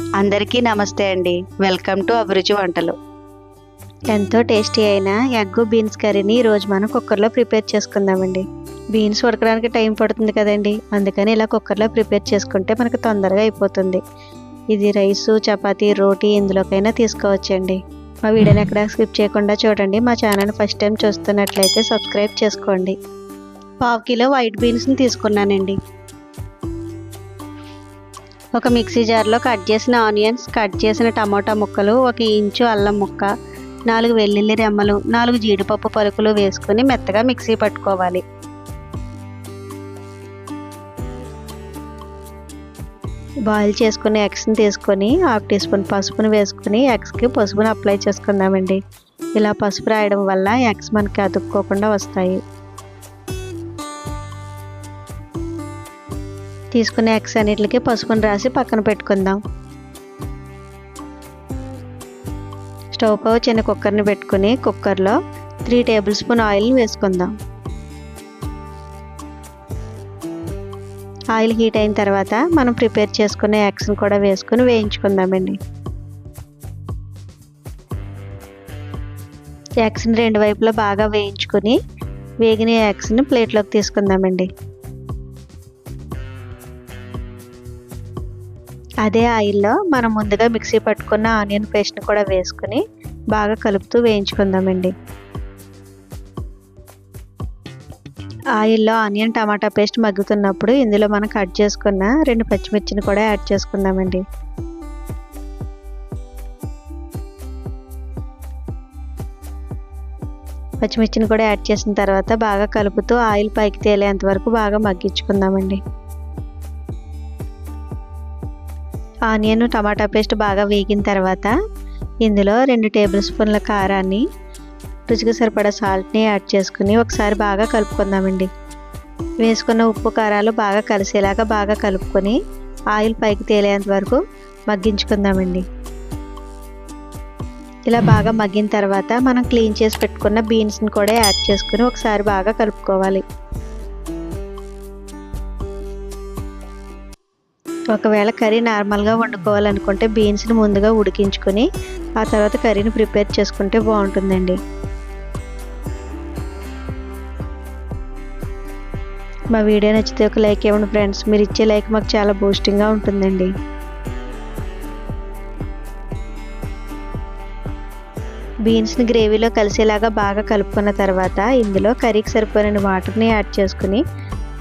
అందరికీ నమస్తే అండి. వెల్కమ్ టు అభిరుచి వంటలు. ఎంతో టేస్టీ అయిన ఎగ్ బీన్స్ కర్రీని ఈరోజు మనం కుక్కర్లో ప్రిపేర్ చేసుకుందామండి. బీన్స్ ఉడకడానికి టైం పడుతుంది కదండి. అందుకని ఇలా కుక్కర్లో ప్రిపేర్ చేసుకుంటే మనకు తొందరగా అయిపోతుంది. ఇది రైసు చపాతీ రోటీ ఎందులోకైనా తీసుకోవచ్చండి. మా వీడియోని ఎక్కడ స్కిప్ చేయకుండా చూడండి. మా ఛానల్ ఫస్ట్ టైం చూస్తున్నట్లయితే సబ్స్క్రైబ్ చేసుకోండి. పావు కిలో వైట్ బీన్స్ని తీసుకున్నానండి. ఒక మిక్సీ జార్లో కట్ చేసిన ఆనియన్స్ కట్ చేసిన టమాటా ముక్కలు ఒక ఇంచు అల్లం ముక్క నాలుగు వెల్లుల్లి రెమ్మలు నాలుగు జీడిపప్పు పలుకులు వేసుకుని మెత్తగా మిక్సీ పట్టుకోవాలి. బాయిల్ చేసుకుని ఎగ్స్ని తీసుకొని హాఫ్ టీ స్పూన్ పసుపును వేసుకుని ఎగ్స్కి పసుపును అప్లై చేసుకుందామండి. ఇలా పసుపు రాయడం వల్ల ఎగ్స్ మనకి అతుక్కోకుండా వస్తాయి. తీసుకునే ఎగ్స్ అన్నిటికి పసుపుని రాసి పక్కన పెట్టుకుందాం. స్టవ్ పై చిన్న కుక్కర్ని పెట్టుకుని కుక్కర్లో త్రీ టేబుల్ స్పూన్ ఆయిల్ని వేసుకుందాం. ఆయిల్ హీట్ అయిన తర్వాత మనం ప్రిపేర్ చేసుకునే ఎగ్స్ని కూడా వేసుకుని వేయించుకుందామండి. ఎగ్స్ని రెండు వైపులా బాగా వేయించుకుని వేగిన ఎగ్స్ని ప్లేట్లోకి తీసుకుందామండి. అదే ఆయిల్లో మనం ముందుగా మిక్సీ పట్టుకున్న ఆనియన్ పేస్ట్ని కూడా వేసుకుని బాగా కలుపుతూ వేయించుకుందామండి. ఆయిల్లో ఆనియన్ టమాటా పేస్ట్ మగ్గుతున్నప్పుడు ఇందులో మనం కట్ చేసుకున్న రెండు పచ్చిమిర్చిని కూడా యాడ్ చేసుకుందామండి. పచ్చిమిర్చిని కూడా యాడ్ చేసిన తర్వాత బాగా కలుపుతూ ఆయిల్ పైకి తేలేంత వరకు బాగా మగ్గించుకుందామండి. ఆనియన్ టమాటా పేస్ట్ బాగా వేగిన తర్వాత ఇందులో రెండు టేబుల్ స్పూన్ల కారాన్ని రుచికి సరిపడా సాల్ట్ని యాడ్ చేసుకుని ఒకసారి బాగా కలుపుకుందామండి. వేసుకున్న ఉప్పు కారాలు బాగా కలిసేలాగా బాగా కలుపుకొని ఆయిల్ పైకి తేలేంత వరకు మగ్గించుకుందామండి. ఇలా బాగా మగ్గిన తర్వాత మనం క్లీన్ చేసి పెట్టుకున్న బీన్స్ని కూడా యాడ్ చేసుకుని ఒకసారి బాగా కలుపుకోవాలి. ఒకవేళ కర్రీ నార్మల్గా వండుకోవాలనుకుంటే బీన్స్ని ముందుగా ఉడికించుకొని ఆ తర్వాత కర్రీని ప్రిపేర్ చేసుకుంటే బాగుంటుందండి. మా వీడియో నచ్చితే ఒక లైక్ ఇవ్వండి ఫ్రెండ్స్. మీరు ఇచ్చే లైక్ మాకు చాలా బూస్టింగ్గా ఉంటుందండి. బీన్స్ని గ్రేవీలో కలిసేలాగా బాగా కలుపుకున్న తర్వాత ఇందులో కర్రీకి సరిపోయిన వాటర్ని యాడ్ చేసుకుని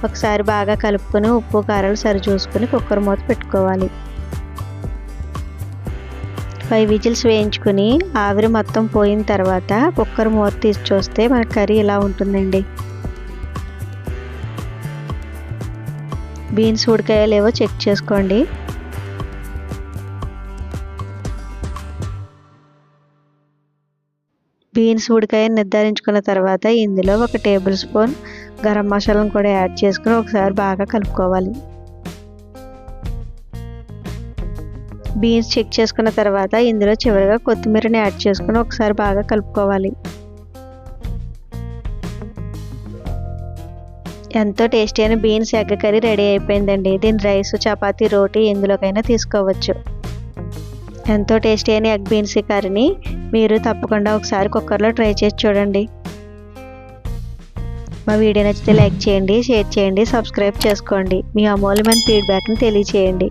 ఒకసారి బాగా కలుపుకొని ఉప్పు కారాలు సరిచూసుకొని కుక్కర్ మూత పెట్టుకోవాలి. ఫైవ్ విజిల్స్ వేయించుకుని ఆవిరి మొత్తం పోయిన తర్వాత కుక్కర్ మూత తీసి చూస్తే మన కర్రీ ఇలా ఉంటుందండి. బీన్స్ ఉడకాయలేవో చెక్ చేసుకోండి. బీన్స్ ఉడికాయని నిర్ధారించుకున్న తర్వాత ఇందులో ఒక టేబుల్ స్పూన్ గరం మసాలాను కూడా యాడ్ చేసుకుని ఒకసారి బాగా కలుపుకోవాలి. బీన్స్ చెక్ చేసుకున్న తర్వాత ఇందులో చివరిగా కొత్తిమీరని యాడ్ చేసుకుని ఒకసారి బాగా కలుపుకోవాలి. ఎంతో టేస్టీ అయిన బీన్స్ ఎగ్ కర్రీ రెడీ అయిపోయిందండి. దీని రైస్ చపాతీ రోటీ ఎందులోకైనా తీసుకోవచ్చు. ఎంతో టేస్టీ అయిన ఎగ్ బీన్స్ కర్రీని మీరు తప్పకుండా ఒకసారి కుక్కర్లో ట్రై చేసి చూడండి. మా వీడియో నచ్చితే లైక్ చేయండి షేర్ చేయండి సబ్స్క్రైబ్ చేసుకోండి. మీ అమూల్యమైన ఫీడ్బ్యాక్ని తెలియచేయండి.